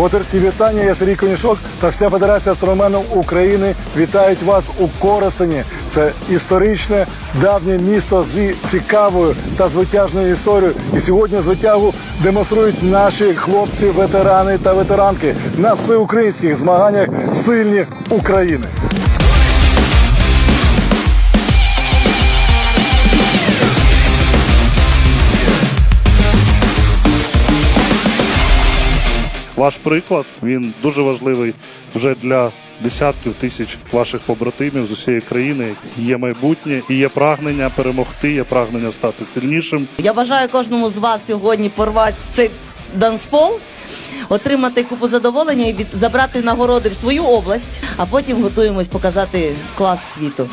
Ботерські вітання, я Сергій Конішок та вся Федерація строменів України вітають вас у Коростені. Це історичне давнє місто з цікавою та звитяжною історією. І сьогодні звитягу демонструють наші хлопці, ветерани та ветеранки на всеукраїнських змаганнях сильні України. Ваш приклад він дуже важливий вже для десятків тисяч ваших побратимів з усієї країни. Є майбутнє і є прагнення перемогти, є прагнення стати сильнішим. Я бажаю кожному з вас сьогодні порвати цей данспол, отримати купу задоволення і від- забрати нагороди в свою область, а потім готуємось показати клас світу.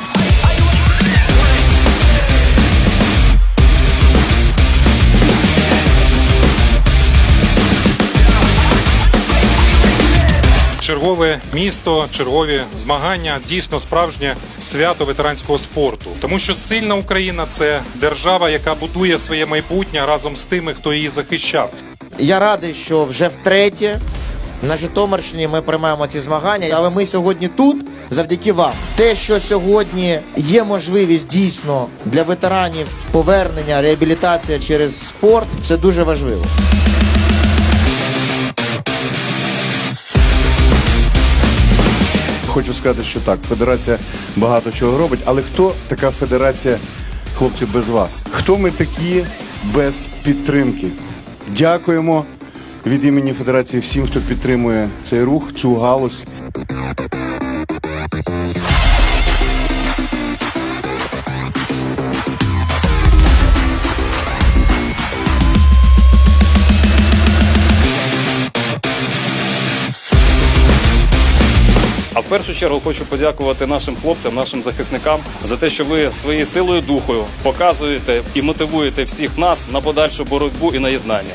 Чергове місто, чергові змагання дійсно справжнє свято ветеранського спорту. Тому що сильна Україна це держава, яка будує своє майбутнє разом з тими, хто її захищав. Я радий, що вже втретє на Житомирщині ми приймаємо ці змагання, але ми сьогодні тут завдяки вам. Те, що сьогодні є можливість дійсно для ветеранів повернення, реабілітація через спорт, це дуже важливо. Хочу сказати, що так, федерація багато чого робить, але хто така федерація, хлопці, без вас? Хто ми такі без підтримки? Дякуємо від імені федерації всім, хто підтримує цей рух, цю галузь. Першу чергу хочу подякувати нашим хлопцям, нашим захисникам за те, що ви своєю силою духою показуєте і мотивуєте всіх нас на подальшу боротьбу і на єднання.